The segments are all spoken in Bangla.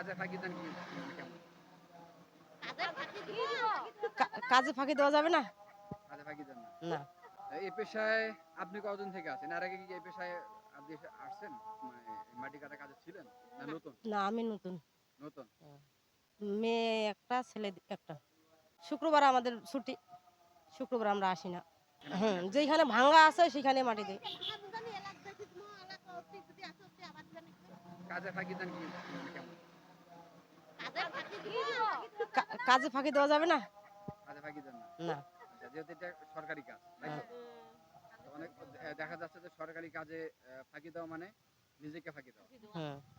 কাজে ফাঁকি দেন কি কাজে ফাঁকি দেওয়া যাবে না কাজে ফাঁকি দেন না না এই পেশায় আপনি কতদিন থেকে আছেন আর আগে কি এই পেশায় আপনি আসছেন মানে মাটি কাটা কাজে ছিলেন না নতুন না আমি নতুন নতুন মেয়ে একটা ছেলে একটা শুক্রবার আমাদের ছুটি শুক্রবার আমরা আসি না হুম যেখানে ভাঙ্গা আছে সেখানে মাটি দিই কাজে ফাঁকি দেন কি কেমন কা- কাজে ফাঁকি দেওয়া যাবে না? কাজে ফাঁকি দেন না। না। আচ্ছা যেহেতু এটা সরকারি কাজ তাই তো? তো অনেক দেখা যাচ্ছে যে সরকারি কাজে ফাঁকি দেওয়া মানে নিজেকে ফাঁকি দেওয়া।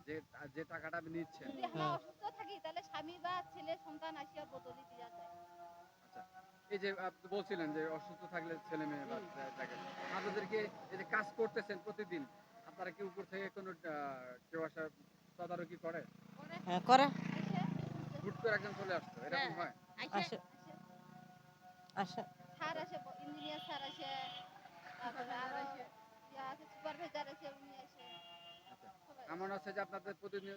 যে যে টাকাটা আপনি নিচ্ছেন। যদি অসুস্থ থাকি তাহলে স্বামী বা ছেলে সন্তান আসিয়া বদলি দিয়া যায়। আচ্ছা এই যে আপনি বলছিলেন যে অসুস্থ থাকলে ছেলে মেয়ে বা থাকে আপনাদেরকে এই যে কাজ করতেছেন প্রতিদিন আপনারা কি উপর থেকে কোনো কেউ আসা তদারকি করে? হ্যাঁ করে। হুট করে একজন চলে আসতো এরকম হয় আসে আসে স্যার আসে ইঞ্জিনিয়ার স্যার আসে তারপরে আরও সুপারভাইজার আছে উনি আসে। আচ্ছা সবাই যে আপনাদের প্রতিদিন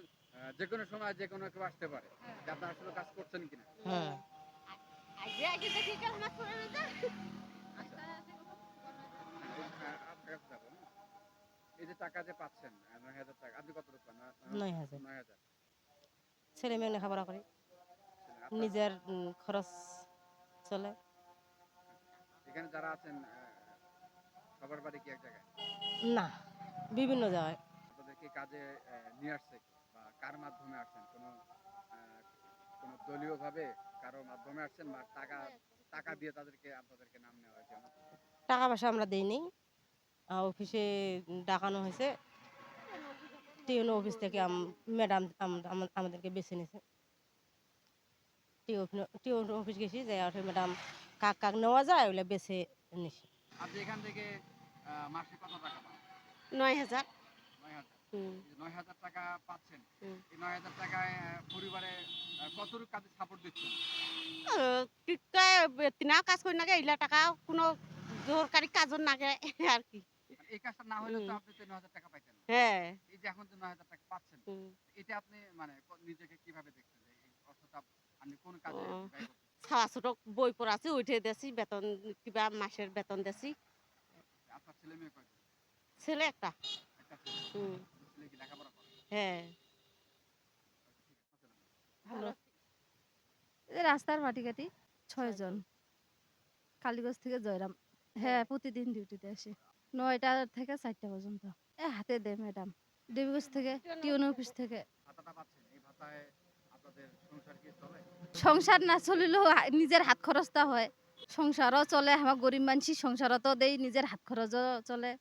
যে কোনো সময় যে কোনো কেউ আসতে পারে যে আপনারা আসলে কাজ করছেন কিনা। হুম আগে আগে দেখি কাল মাছ করে না হ্যাঁ, এই, হ্যাঁ? যে টাকা যে পাচ্ছেন নয় হাজার টাকা আপনি কত টাকা নয় নয় হাজার। নয় হাজার। ছেলে মেয়ে লেখাপড়া করি। নিজের খরচ চলে। এখানে যারা আছেন সবার বাড়ি কি এক জায়গায়? না বিভিন্ন জায়গায়। আপনাদেরকে কাজে নিয়ে আসছে বা কার মাধ্যমে আসছেন? কোনো কোনো দলীয় ভাবে কারও মাধ্যমে আসছেন বা টাকা টাকা দিয়ে তাদেরকে আপনাদেরকে নাম নেওয়া হয়েছে টাকা পয়সা আমরা দিইনি অফিসে ডাকানো হয়েছে। টিউন অফিস থেকে ম্যাডাম আমাদেরকে বেছে নিয়েছে টিউন অফিস গেছি যে ম্যাডাম কাক কাক নেওয়া যায় ওগুলো বেছে নিছি। আপনি এখান থেকে মাসে কত টাকা পান? নয় হাজার। নয় টাকা পাচ্ছেন এই নয় হাজার টাকায় পরিবারে কাজে সাপোর্ট দিচ্ছেন? তিনা কাজ করি নাগে এইলা টাকা কোনো দরকারি কাজত নাগে আর কি। এই কাজটা না হলে তো আপনি তো নয় হাজার টাকা পাইতেন হ্যাঁ। এই যে এখন যে নয় হাজার টাকা পাচ্ছেন এটা আপনি মানে নিজেকে কীভাবে দেখছেন? এই অর্থটা ছাওয়া ছোট বই পড়াছি উঠে দেছি বেতন কিবা মাসের বেতন দেছি ছেলে একটা। হ্যাঁ। রাস্তার মাটি কাটি ছয়জন কালীগঞ্জ থেকে জয়রাম। হ্যাঁ প্রতিদিন ডিউটিতে আসি। নয়টা থেকে চারটা পর্যন্ত। এ হাতে দে ম্যাডাম। দেবীগঞ্জ থেকে টিউন অফিস থেকে। সংসার না চলিলেও নিজের হাত খরচটা হয়। সংসারও চলে আমার গরিব মানুষ সংসারতো দেই নিজের হাত খরচও চলে।